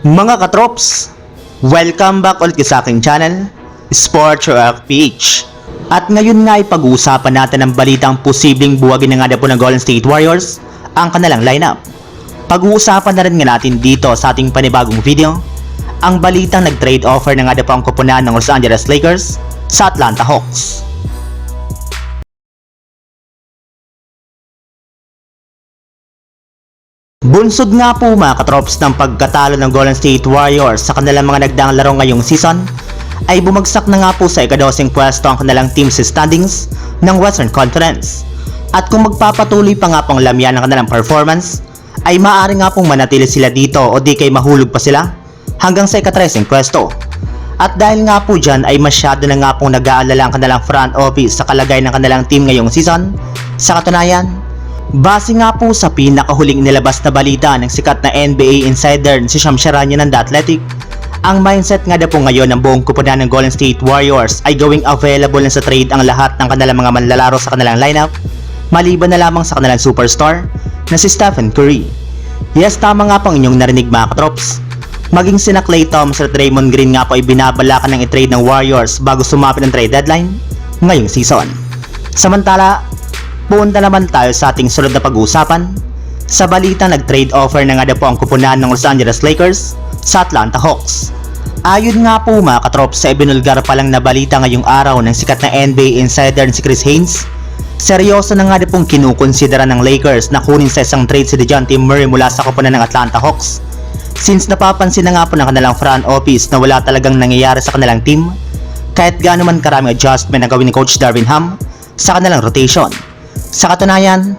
Mga katrops, welcome back ulit sa aking channel, Sports Rock PH. At ngayon nga ay pag-uusapan natin ang balitang posibleng buwagin na nga na po ng Golden State Warriors ang kanilang lineup. Pag-uusapan na rin nga natin dito sa ating panibagong video, ang balitang nag-trade offer na nga na po ang kupunan ng Los Angeles Lakers sa Atlanta Hawks. Bunsod nga po mga katrops ng pagkatalo ng Golden State Warriors sa kanilang mga nagdaang laro ngayong season ay bumagsak na nga po sa ikadosing pwesto ang kanilang team sa standings ng Western Conference. At kung magpapatuloy pa nga pong lamyan ng kanilang performance, ay maaari nga pong manatili sila dito o di kay mahulog pa sila hanggang sa ikatresing pwesto. At dahil nga po dyan ay masyado na nga pong nag-aalala ang kanilang front office sa kalagay ng kanilang team ngayong season, sa katunayan, Base nga po sa pinakahuling nilabas na balita ng sikat na NBA insider si Sham Charania ng The Athletic, ang mindset nga na po ngayon ng buong kupunan ng Golden State Warriors ay gawing available na sa trade ang lahat ng kanilang mga manlalaro sa kanilang lineup, maliban na lamang sa kanilang superstar na si Stephen Curry. Yes, tama nga pong inyong narinig mga katrops. Maging sina Klay Thompson at Raymond Green nga po ay binabalakan ng i-trade ng Warriors bago sumapit ang trade deadline ngayong season. Samantala, Punta naman tayo sa ating sunod na pag-uusapan. Sa balita nag-trade offer na nga na po ang kupunan ng Los Angeles Lakers sa Atlanta Hawks. Ayon nga po mga katrop sa ibinulgar pa lang na balita ngayong araw ng sikat na NBA insider si Chris Haynes, seryoso na nga na pong kinukonsidera ng Lakers na kunin sa isang trade si DeJounte Murray mula sa kupunan ng Atlanta Hawks. Since napapansin na nga po ng kanilang front office na wala talagang nangyayari sa kanilang team, kahit gaano man karaming adjustment na gawin ni Coach Darvin Ham sa kanilang rotation. Sa katunayan,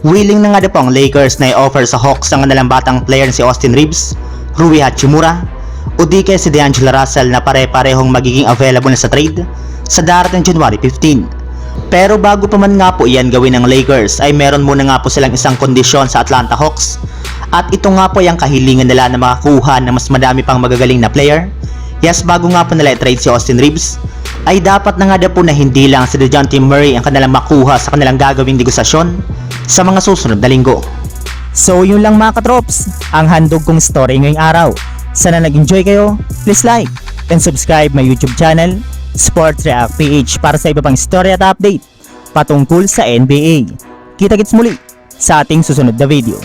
willing na nga na po ang Lakers na i-offer sa Hawks ang kanilang batang player si Austin Reeves, Rui Hachimura, o di kaya si D'Angelo Russell na pare-parehong magiging available na sa trade sa darating January 15. Pero bago pa man nga po iyan gawin ng Lakers ay meron muna nga po silang isang kondisyon sa Atlanta Hawks at ito nga po yung kahilingan nila na makakuha ng mas madami pang magagaling na player. Yes, bago nga po nila i-trade si Austin Reeves, ay dapat na nga po na hindi lang si DeJounte Murray ang kanilang makuha sa kanilang gagawing negosasyon sa mga susunod na linggo. So yun lang mga katrops, ang handog kong story ngayong araw. Sana nag-enjoy kayo, please like and subscribe my YouTube channel, Sports React PH para sa iba pang story at update patungkol sa NBA. Kita-kits muli sa ating susunod na video.